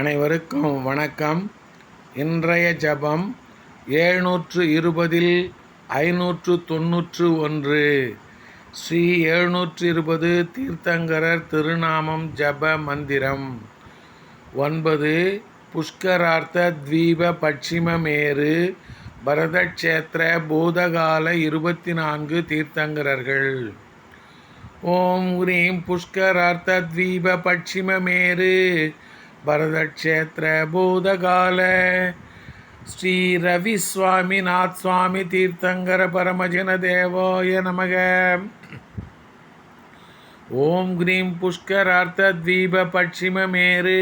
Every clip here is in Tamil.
அனைவருக்கும் வணக்கம். இன்றைய ஜபம் ஏழ்நூற்று இருபதில் ஐநூற்று தொன்னூற்று ஒன்று. ஸ்ரீ எழுநூற்று இருபது தீர்த்தங்கரர் திருநாமம் ஜப மந்திரம். ஒன்பது புஷ்கரார்த்த தீப பட்சிமமேரு பரதக்ஷேத்திர பூதகால இருபத்தி நான்கு தீர்த்தங்கரர்கள். ஓம் ஹ்ரீம் புஷ்கரார்த்த தீப பட்சிமமேறு பரதக்ஷேத்திர பூதகால ஸ்ரீ ரவி சுவாமி நாத் சுவாமி தீர்த்தங்கர பரமஜன தேவோய நமக. ஓம் கிரீம் புஷ்கரார்த்த தீப பட்சிமமேரு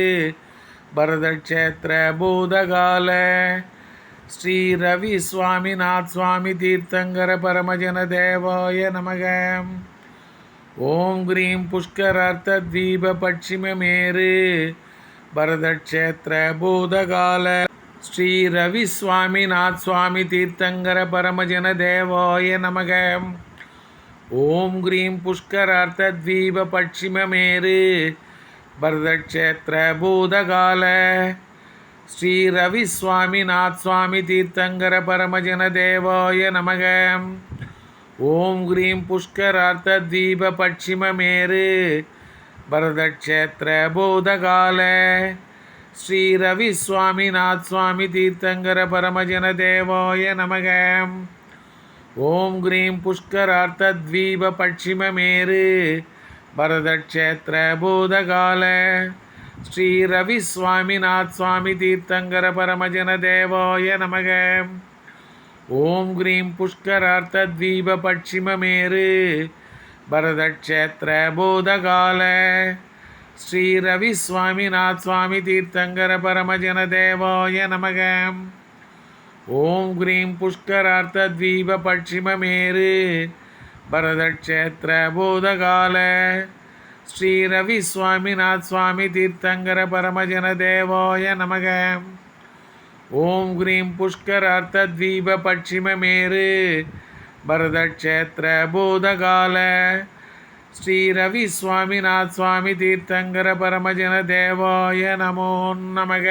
பரதக்ஷேத்திர பூதகால ஸ்ரீ ரவி சுவாமி நாத் சுவாமி தீர்த்தங்கர பரமஜன தேவாய நமக. ஓம் கிரீம் புஷ்கரார்த்த தீப பட்சிமமேரு பரதக்ஷேத்திர பூதகால ஸ்ரீ ரவி சுவாமிநாத் சுவாமி தீர்த்தங்கர பரமஜன தேவாய நமக. ஓம் கிரீம் புஷ்கரார்த்த தீப பட்சிமமேரு பரதக்ஷேத்திர பூதகால ஸ்ரீ ரவி சுவாமிநாத் சுவாமி தீர்த்தங்கர பரமஜன தேவாய நமக. ஓம் கிரீம் புஷ்கரார்த்த தீப பட்சிமமேரு பரதக்ஷேத்திர பூதகால ஸ்ரீ ரவி சுவாமிநாத் சுவாமி தீர்த்தங்கர பரமஜன தேவாய நமக. ஓம் கிரீம் புஷ்கரார்த்த தீப பட்சிமமேரு பரதக்ஷேத்திர பூதகால ஸ்ரீ ரவி சுவாமிநாத் சுவாமி தீர்த்தங்கர பரமஜன தேவாய நமக. ஓம் கிரீம் புஷ்கரார்த்த தீப பட்சிமமேரு பரதக்ஷேத்திர பூதகால ஸ்ரீ ரவி சுவாமிநாத் சுவாமி தீர்த்தங்கர பரமஜன தேவாய நமக. ஓம் கிரீம் புஷ்கரார்த்த தீப பட்சிமமேரு பரதக்ஷேத்திர பூதகால ஸ்ரீ ரவி சுவாமிநாத் சுவாமி தீர்த்தங்கர பரமஜன தேவாய நமக. ஓம் கிரீம் புஷ்கரார்த்த தீப பட்சிமமேரு பரதக்ஷேத்திர பூதகால ஸ்ரீ ரவி சுவாமிநாத் சுவாமி தீர்த்தங்கர பரமஜன தேவாய நமோ நமக.